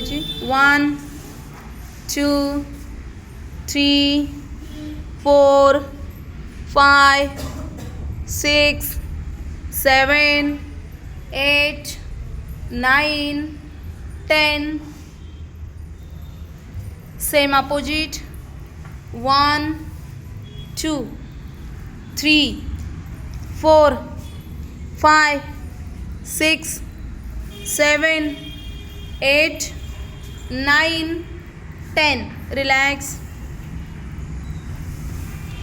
ठेवायची one two three four five six seven eight nine ten same opposite one two three four five six seven eight nine ten, relax.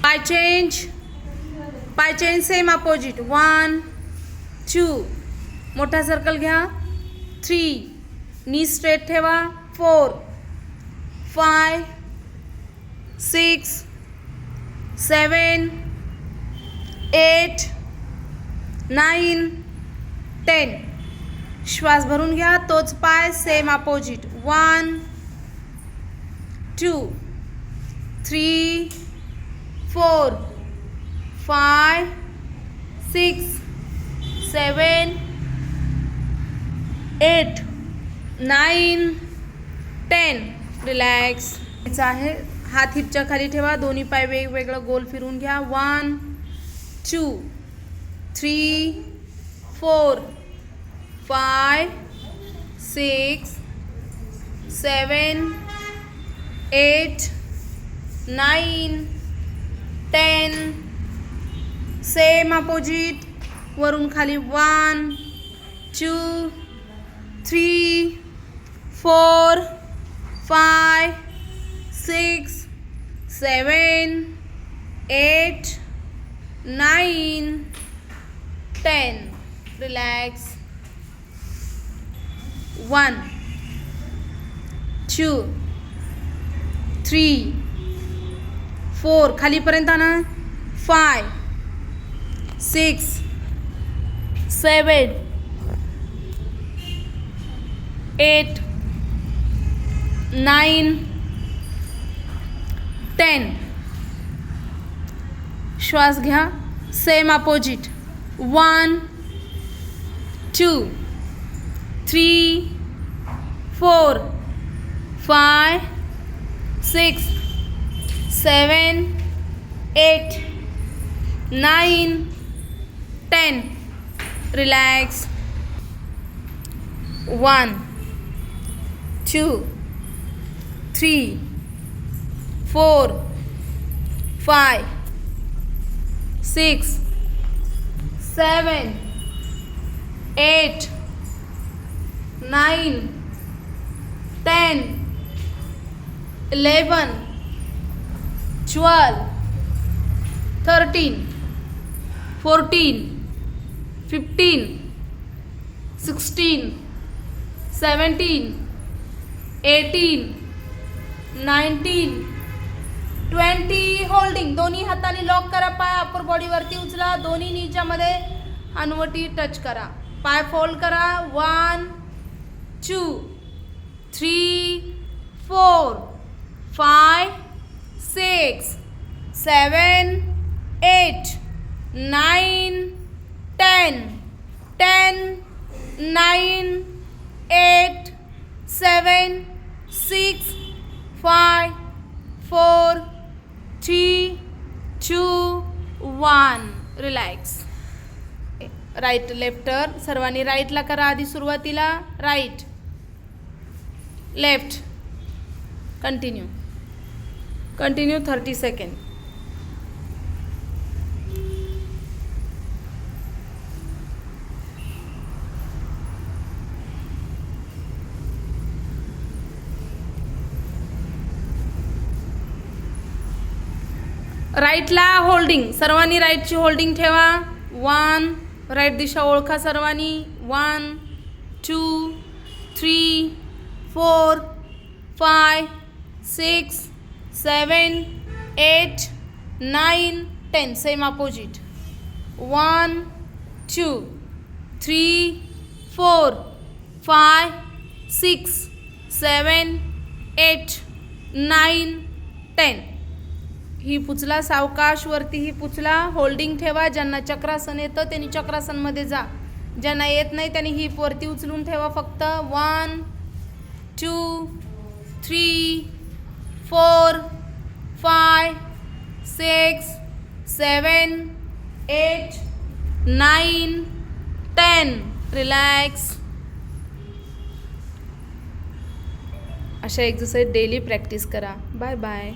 पाय change. पाय change same opposite. One, two. मोटा circle घ्या। Three knee straight ठेवा। Four, five, six, seven, eight nine ten. श्वास भरून घ्या तोच पाय same opposite one two three four five six seven eight nine ten relax आहे. हात हिपच्या खाली ठेवा. दोन्ही पाय वेगवेगळं गोल फिरून घ्या. One two three four five six seven eight nine ten. Same opposite. वरून खाली one two three four five six seven eight nine ten. Relax. One two three four खालीपर्यंत आणा five six seven eight nine ten श्वास घ्या. Same opposite one two three four, five, six, seven, eight, nine, ten. Relax. One, two, three, four, five, six, seven, eight, nine. Ten eleven twelve thirteen fourteen fifteen sixteen seventeen eighteen nineteen twenty holding दोन्ही हाताने lock करा. पाय अपर बॉडीवरती उचला. दोन्ही नीच्यामध्ये अनवटी touch करा. पाय fold करा. One two three four five six seven eight nine ten ten nine eight seven six five four three two one. Relax right left turn सर्वांनी राईटला करा. आधी सुरुवातीला right left continue continue thirty second राईटला holding सर्वांनी राईटची holding ठेवा. One right दिशा ओळखा सर्वांनी. One two three four five six seven eight nine ten. Same opposite one two three four five six seven eight nine ten ही पुचला सावकाशवरती ही पुचला होल्डिंग ठेवा. ज्यांना चक्रासन येतं त्यांनी चक्रासनमध्ये जा. ज्यांना येत नाही त्यांनी ही वरती उचलून ठेवा फक्त. One three four five six seven eight nine ten. Relax अशा एक्झरसाईज डेली प्रॅक्टिस करा. Bye bye